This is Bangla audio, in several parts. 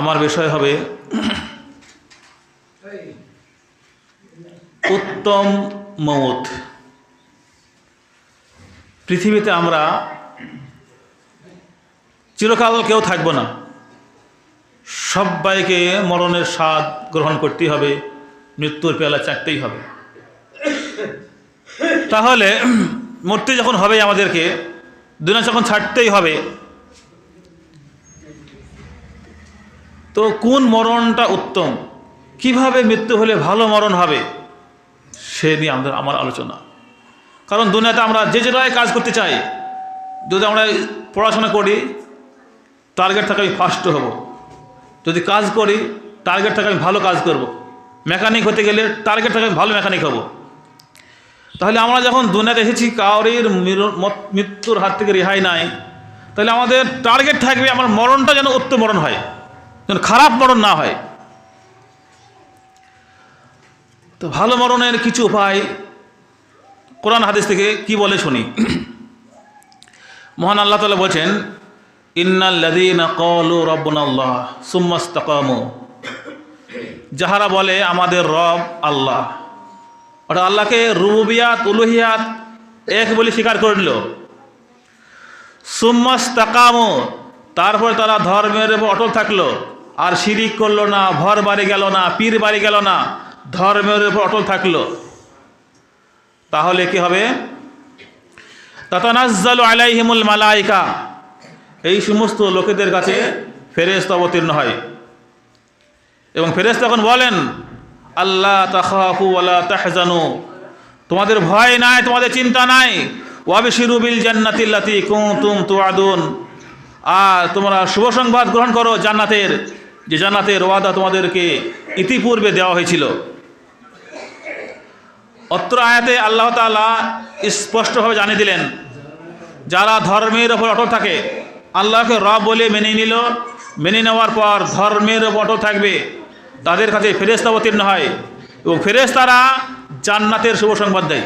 আমার বিষয় হবে উত্তম মৌত। পৃথিবীতে আমরা চিরকাল কেউ থাকব না। সবাইকে মরণের স্বাদ গ্রহণ করতেই হবে, মৃত্যুর পেয়ালা চাকতেই হবে। তাহলে মরতে যখন হবে আমাদেরকে, দুনিয়া যখন ছাড়তেই হবে তো কোন মরণটা উত্তম? কীভাবে মৃত্যু হলে ভালো মরণ হবে? সে নিয়ে আমাদের আমার আলোচনা। কারণ দুনিয়াতে আমরা যে যেটাই কাজ করতে চাই, যদি আমরা পড়াশোনা করি টার্গেট থাকে আমি ফার্স্ট হব। যদি কাজ করি টার্গেট থাকে আমি ভালো কাজ করব। মেকানিক হতে গেলে টার্গেট থাকে আমি ভালো মেকানিক হব। তাহলে আমরা যখন দুনিয়াতে এসেছি কাউরির মৃত্যুর হাত থেকে রেহাই নাই, তাহলে আমাদের টার্গেট থাকবে, আমার মরণটা যেন উত্তম মরণ হয়। যেন খারাপ মরণ না হয়। তো ভালো মরণের কিছু উপায় কোরআন হাদিস থেকে কি বলে শুনি? মহান আল্লাহ তালা বলছেন সুম্মাস্তাকামু যাহারা বলে, আমাদের রব আল্লাহ। অর্থাৎ আল্লাহকে রুবিয়াত উলুহিয়াত, এক বলে স্বীকার করল সুম্মাস্তাকামু তারপর তারা ধর্মের উপর অটল থাকল। আর শিরিক করল না, ভর বাড়ি গেল না, পীর বাড়ি গেল না, ধর্মের উপর অটল থাকল। তাহলে কি হবে? তাতানাজ্জালু আলাইহিমুল মালাইকা। এই সমস্ত লোকেদের কাছে ফেরেস্ত অবতীর্ণ হয়। এবং ফেরেস্ত তখন বলেন আল্লাহ তাখাফু ওয়ালা তাহজানু। তোমাদের ভয় নাই, তোমাদের চিন্তা নাই। ওয়াবিশিরু বিল জান্নাতিল্লাতি কুনতুম তুআদুন। আর তোমরা শুভ সংবাদ গ্রহণ করো জান্নাতের। যে জান্নাতের ওয়াদা তোমাদেরকে ইতিপূর্বে দেওয়া হয়েছিল। অত্র আয়াতে আল্লাহ তাআলা স্পষ্টভাবে জানিয়ে দিলেন, যারা ধর্মের ওপর অটল থাকে, আল্লাহকে রব বলে মেনে নিল, মেনে নেওয়ার পর ধর্মের ওপর অটল থাকবে, তাদের কাছে ফেরেস্তা অবতীর্ণ হয় এবং ফেরেস্তারা জান্নাতের শুভ সংবাদ দেয়।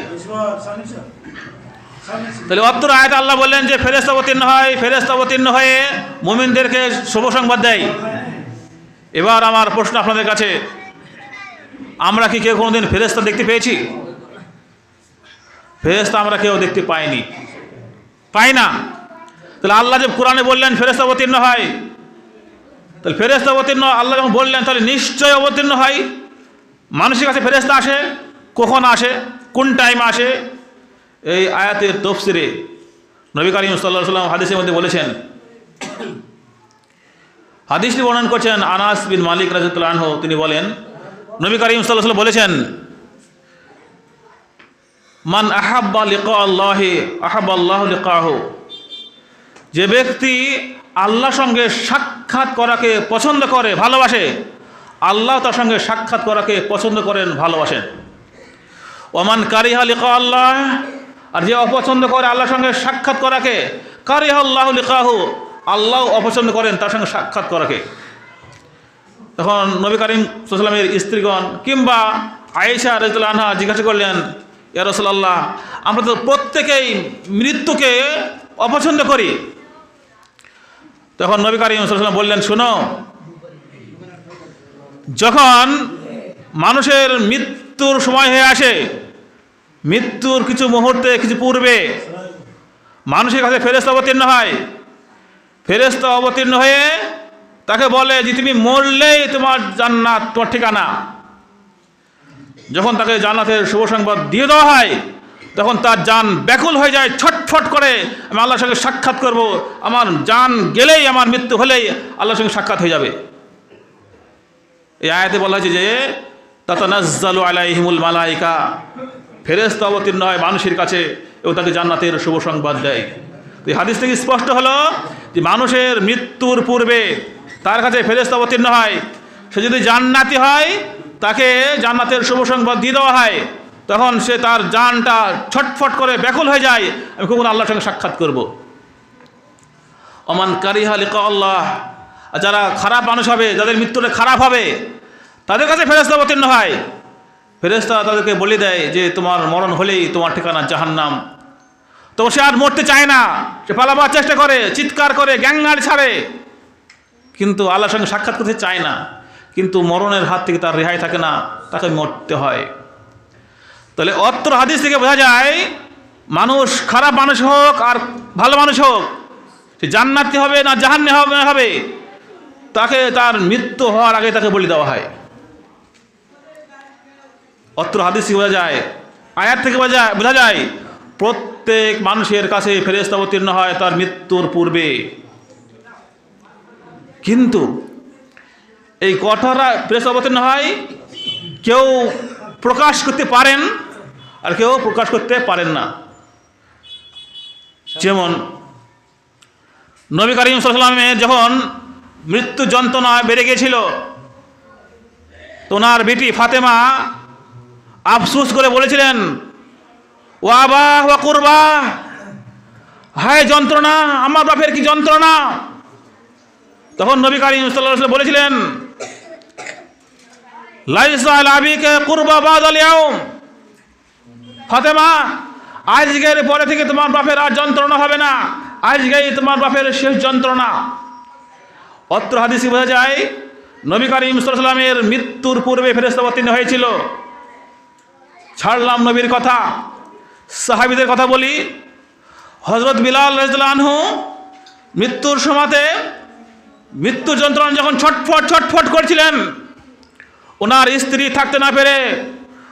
তাহলে অত্র আয়াত আল্লাহ বললেন যে ফেরেস্তা অবতীর্ণ হয় ফেরেস্তা অবতীর্ণ হয়ে মুমিনদেরকে শুভ সংবাদ দেয়। এবার আমার প্রশ্ন আপনাদের কাছে, আমরা কি কেউ কোনোদিন ফেরেস্তা দেখতে পেয়েছি? ফেরেস্তা আমরা কেউ দেখতে পাইনি। পাই না। তাহলে আল্লাহ যে কোরআনে বললেন ফেরেস্তা অবতীর্ণ হয়। তাহলে ফেরেস্তা অবতীর্ণ, আল্লাহ যখন বললেন, তাহলে নিশ্চয় অবতীর্ণ হয়। মানুষের কাছে ফেরেস্তা আসে, কখন আসে, কোন টাইম আসে? এই আয়াতের তফসিরে নবী করিম সাল্লাহ সাল্লাম হাদিসের মধ্যে বলেছেন হাদিসটি বর্ণন করছেন আনাস বিন মালিক রাজতুল্লাহ আনহু। তিনি বলেন, নবী করিম সাল্লাহ বলেছেন, মান আহাব্বা লিকা আল্লাহে, আহাব্বা আল্লাহ লিকাহ। যে ব্যক্তি আল্লাহর সঙ্গে সাক্ষাৎ করাকে পছন্দ করে, ভালোবাসে, আল্লাহ তার সঙ্গে সাক্ষাৎ করাকে পছন্দ করেন, ভালোবাসেন। ওমান কারিহা লিকা আল্লাহ, আর যে অপছন্দ করে আল্লাহর সঙ্গে সাক্ষাৎ করাকে, কারিহা আল্লাহ লিকাহু। আল্লাহ অপছন্দ করেন, তার সঙ্গে সাক্ষাৎ করাকে। তখন নবী করিম সাল্লামের স্ত্রীগণ কিংবা আয়েশা রাজুল্লাহ আনহা জিজ্ঞাসা করলেন, ইয়া রসুল্লাহ আমরা তো প্রত্যেকেই মৃত্যুকে অপছন্দ করি। তখন নবী করিম সাল্লাম বললেন, শোনো, যখন মানুষের মৃত্যুর সময় হয়ে আসে, মৃত্যুর কিছু মুহূর্তে, কিছু পূর্বে মানুষের কাছে ফেরেস্ত অবতীর্ণ হয় ফেরেস্ত অবতীর্ণ হয়ে তাকে বলে যে, তুমি মরলেই তোমার জান্নাত তোমার ঠিকানা। যখন তাকে জান্নাতের শুভ সংবাদ দিয়ে দেওয়া হয়, তখন তার যান ব্যাকুল হয়ে যায়, ছটফট করে, আমি আল্লাহর সঙ্গে সাক্ষাৎ করব। আমার যান গেলেই, আমার মৃত্যু হলেই আল্লাহর সঙ্গে সাক্ষাৎ হয়ে যাবে। এই আয়াতে বলা হয়েছে যে, তাতানাজ্জালু আলাইহিমুল মালাইকা। ফেরেস্তা অবতীর্ণ হয় মানুষের কাছে এবং তাকে জান্নাতের শুভ সংবাদ দেয়। হাদিস থেকে স্পষ্ট হলো? যে মানুষের মৃত্যুর পূর্বে তার কাছে ফেরেস্তা অবতীর্ণ হয়। সে যদি জান্নাতি হয়, তাকে জান্নাতের শুভ সংবাদ দিয়ে দেওয়া হয়। তখন সে তার জানটা ছটফট করে ব্যাকুল হয়ে যায়। আমি কখন আল্লাহর সঙ্গে সাক্ষাৎ করব। অমান কারিহা লিকা আল্লাহ। আর যারা খারাপ মানুষ হবে, যাদের মৃত্যুটা খারাপ হবে, তাদের কাছে ফেরেস্তা অবতীর্ণ হয়। ফেরেস্তা তাদেরকে বলে দেয় যে, তোমার মরণ হলেই তোমার ঠিকানা জাহান্নাম। তো সে আর মরতে চায় না। সে পালাবার চেষ্টা করে, চিৎকার করে গ্যাঙ্গার ছাড়ে। কিন্তু আল্লাহর সঙ্গে সাক্ষাৎ করতে চায় না। কিন্তু মরণের হাত থেকে তার রেহাই থাকে না, তাকে মরতে হয়। তাহলে অত্র হাদিস থেকে বোঝা যায়, মানুষ খারাপ মানুষ হোক আর ভালো মানুষ হোক, সে জান্নাতি হবে না জাহান্নে হবে তাকে তার মৃত্যু হওয়ার আগে তাকে বলি দেওয়া হয়। অত্র হাদিস থেকে বোঝা যায়, আয়াত থেকে বোঝা যায় বোঝা যায় মানুষের কাছে ফেরেস্তা অবতীর্ণ হয় তার মৃত্যুর পূর্বে। কিন্তু এই কঠোরা ফেরেস্তা অবতীর্ণ হয়, কেউ প্রকাশ করতে পারেন আর কেউ প্রকাশ করতে পারেন না। যেমন নবী করিম সাল্লামের যখন মৃত্যু যন্ত্রণা বেড়ে গিয়েছিল তোনার বেটি ফাতেমা আফসুস করে বলেছিলেন ও আবা ওয়া কুরবা। হায় যন্ত্রণা, আমার বাপের কি যন্ত্রণা? তখন নবী করিম ওয়াসাল্লাম বলেছিলেন, লাইসা আল আবিকে কুরবা বাদাল ইয়াউম ফাতেমা, আজকের পরে থেকে তোমার বাপের আর যন্ত্রণা হবে না। আজকেই তোমার বাপের শেষ যন্ত্রণা। অত্র হাদিসে বোঝা যায়, নবী করিম সাল্লামের মৃত্যুর পূর্বে ফেরেস্তা অবতীর্ণ হয়েছিল। ছাড়লাম নবীর কথা। সাহাবিদের কথা বলি। হজরত বিলাল রাজু মৃত্যুর সময়তে মৃত্যু যন্ত্রণা যখন ছটফট ছটফট করছিলেন ওনার স্ত্রী থাকতে না পেরে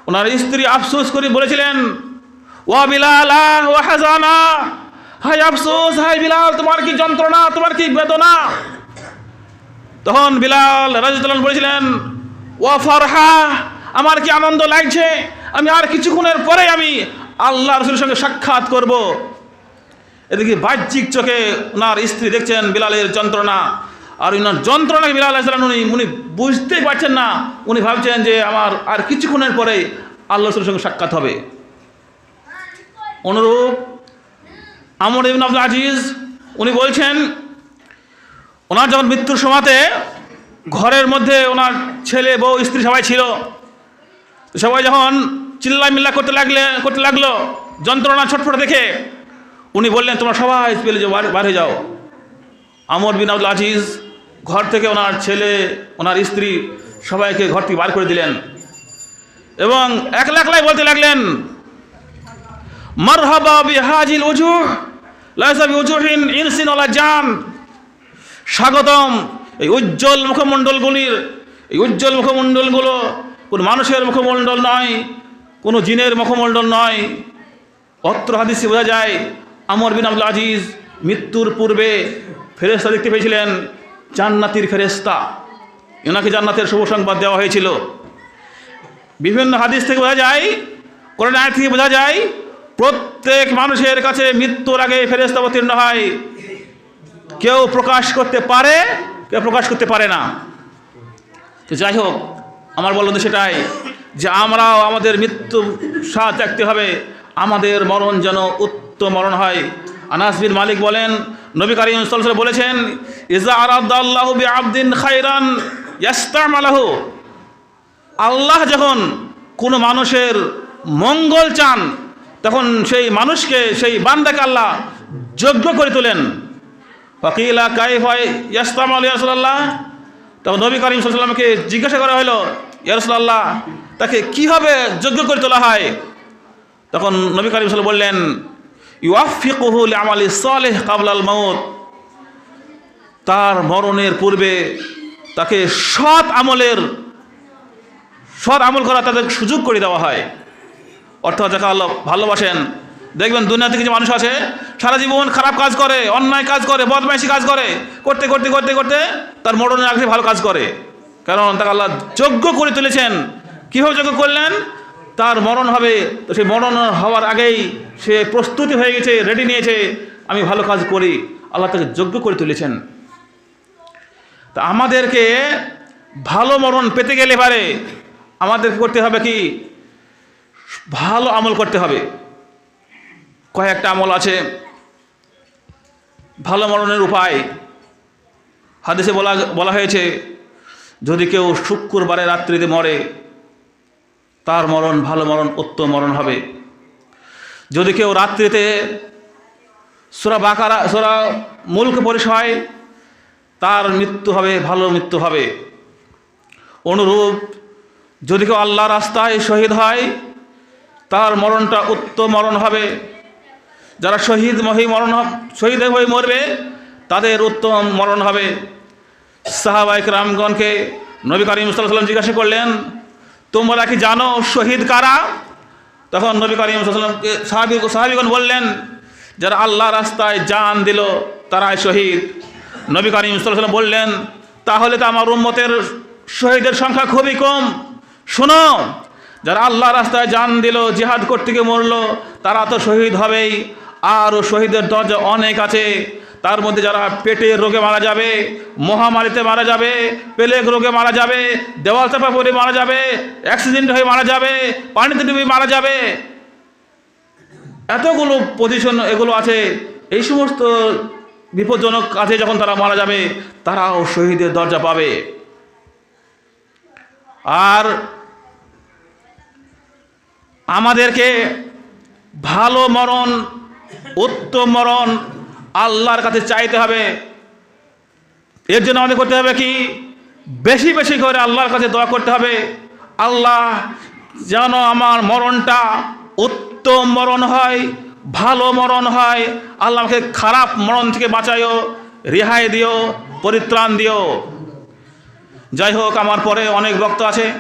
ওনার স্ত্রী আফসোস করে বলেছিলেন ও বিলাল আহ, ও হাজানা হাই আফসোস হাই বিলাল তোমার কি যন্ত্রণা তোমার কি বেদনা? তখন বিলাল রাজিউল্লাহ বলেছিলেন ও ফরহা আমার কি আনন্দ লাগছে? আমি আর কিছুক্ষণের পরে আমি আল্লাহ রসুলের সঙ্গে সাক্ষাৎ করব। এদিকে বাহ্যিক চোখে ওনার স্ত্রী দেখছেন বিলালের যন্ত্রণা। আর ওনার যন্ত্রণাকে বিলাল আলাইসালাম উনি উনি বুঝতেই পারছেন না। উনি ভাবছেন যে আমার আর কিছুক্ষণের পরে আল্লাহ রসুলের সঙ্গে সাক্ষাৎ হবে। অনুরূপ আমর ইবিন আব্দুল আজিজ, উনি বলছেন, ওনার যখন মৃত্যুর সময়তে ঘরের মধ্যে ওনার ছেলে, বউ, স্ত্রী সবাই ছিল, সবাই যখন চিল্লা মিল্লা করতে লাগলে, করতে লাগল, যন্ত্রণা ছটফট দেখে। উনি বললেন, তোমরা সবাই পেলে যাও বার হয়ে যাও। আমর বিন আব্দুল আজিজ ঘর থেকে ওনার ছেলে, ওনার স্ত্রী সবাইকে ঘর থেকে বার করে দিলেন এবং একলা একলাই বলতে লাগলেন, মারহাবা বিউজুহিন ইনসিন জান। স্বাগতম। এই উজ্জ্বল মুখমণ্ডলগুলির, এই উজ্জ্বল মুখমণ্ডলগুলো কোনো মানুষের মুখমণ্ডল নয়। কোনো জিনের মুখমণ্ডল নয়। অত্র হাদিসে বোঝা যায়, আমর বিন আব্দুল আজিজ মৃত্যুর পূর্বে ফেরেস্তা দেখতে পেয়েছিলেন জান্নাতির ফেরেস্তা এনাকে জান্নাতের শুভ সংবাদ দেওয়া হয়েছিল। বিভিন্ন হাদিস থেকে বোঝা যায়, কোরআন আয়াত থেকে বোঝা যায়, প্রত্যেক মানুষের কাছে মৃত্যুর আগে ফেরেস্তা অবতীর্ণ হয়। কেউ প্রকাশ করতে পারে, কেউ প্রকাশ করতে পারে না। তো যাই হোক, আমার বলল সেটাই। যে আমরাও আমাদের মৃত্যু স্বাদ দেখতে হবে। আমাদের মরণ যেন উত্তম মরণ হয়। আনাস বিন মালিক বলেন, নবী কারিম সাল্লাল্লাহু বলেছেন, ইজা আরাদাল্লাহু বি আবদিন খাইরান ইয়াস্তামালাহু। আল্লাহ যখন কোনো মানুষের মঙ্গল চান, তখন সেই মানুষকে, সেই বান্দাকে আল্লাহ যোগ্য করে তোলেন। ফকিলা কাইফ হয় ইয়াস্তাম আলী রসুল্লাহ তখন নবী করিম সাল্লামকে জিজ্ঞাসা করা হলো ইয়ারসুল্লাহ তাকে কীভাবে যোগ্য করে তোলা হয়? তখন নবী করিম সাল্লাম বললেন ইউআফিকুহুল আমালি সালেহ কাবলাল মৌত তার মরণের পূর্বে তাকে সৎ আমলের, সৎ আমল করা তাদের সুযোগ করে দেওয়া হয়। অর্থাৎ যাকে আল্লাহ ভালোবাসেন, দেখবেন দুনিয়াতে কিছু মানুষ আছে, সারা জীবন খারাপ কাজ করে, অন্যায় কাজ করে, বদমাইশি কাজ করে, করতে করতে করতে করতে তার মরণের আগে ভালো কাজ করে। কারণ তাকে আল্লাহ যোগ্য করে তুলেছেন। কীভাবে যোগ্য করলেন? তার মরণ হবে তো সেই মরণ হওয়ার আগেই সে প্রস্তুতি হয়ে গেছে রেডি নিয়েছে, আমি ভালো কাজ করি, আল্লাহ তাকে যোগ্য করে তুলেছেন। তা আমাদেরকে ভালো মরণ পেতে গেলে পারে আমাদের করতে হবে কি? ভালো আমল করতে হবে। কয়েকটা আমল আছে। ভালো মরণের উপায়। হাদিসে বলা বলা হয়েছে যদি কেউ শুক্রবারে রাত্রিতে মরে, তার মরণ ভালো মরণ, উত্তম মরণ হবে। যদি কেউ রাত্রিতে সোরা বাকারা, সোরা মুলক পরিষয় তার মৃত্যু হবে, ভালো মৃত্যু হবে। অনুরূপ যদি কেউ আল্লাহ রাস্তায় শহীদ হয়, তার মরণটা উত্তম মরণ হবে। যারা শহীদ মহি মরণ, শহীদ হয়ে মরবে, তাদের উত্তম মরণ হবে। সাহাবাইক রামগণকে নবী করিম সাল্লাম জিজ্ঞাসা করলেন, তোমরা কি জানো শহীদ কারা? তখন নবী করিম সাল্লামকে সাহাবি, সাহাবিগণ বললেন, যারা আল্লাহ রাস্তায় জান দিল, তারাই শহীদ। নবী করিম সাল্লাম বললেন, তাহলে তো আমার উম্মতের শহীদের সংখ্যা খুবই কম। শোনো, যারা আল্লাহ রাস্তায় জান দিল, জিহাদ করতে গিয়ে মরল, তারা তো শহীদ হবেই, আরও শহীদের দরজা অনেক আছে। তার মধ্যে যারা পেটের রোগে মারা যাবে, মহামারীতে মারা যাবে পেলেক রোগে মারা যাবে, দেওয়াল চাপা পড়ে মারা যাবে অ্যাক্সিডেন্ট হয়ে মারা যাবে, পানিতে ডুবে মারা যাবে, এতগুলো পজিশন এগুলো আছে। এই সমস্ত বিপজ্জনক কাজে যখন তারা মারা যাবে, তারাও শহীদের দরজা পাবে। আর আমাদেরকে ভালো মরণ, উত্তম মরণ আল্লাহর কাছে চাইতে হবে। এর জন্য আমাদের করতে হবে কি? বেশি বেশি করে আল্লাহর কাছে দোয়া করতে হবে। আল্লাহ যেন আমার মরণটা উত্তম মরণ হয়, ভালো মরণ হয়। আল্লাহ আমাকে খারাপ মরণ থেকে বাঁচাইও রেহাই দিও পরিত্রাণ দিও যাই হোক, আমার পরে অনেক বক্ত আছে।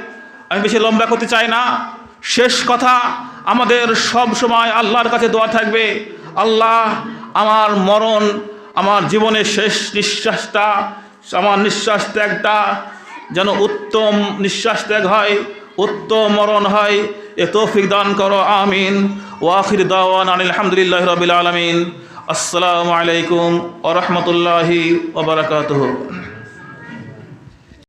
আমি বেশি লম্বা করতে চাই না। শেষ কথা, আমাদের সব সময় আল্লাহর কাছে দোয়া থাকবে। আল্লাহ আমার মরণ, আমার জীবনের শেষ নিঃশ্বাসটা, আমার নিঃশ্বাস ত্যাগটা যেন উত্তম নিঃশ্বাস ত্যাগ হয়, উত্তম মরণ হয়। এ তৌফিক দান করো, আমিন। ওয়াখির দাওয়ান আলহামদুলিল্লাহ রবিল আলমিন। আসসালামু আলাইকুম ওরহমতুল্লাহি ওবরাকাতুহ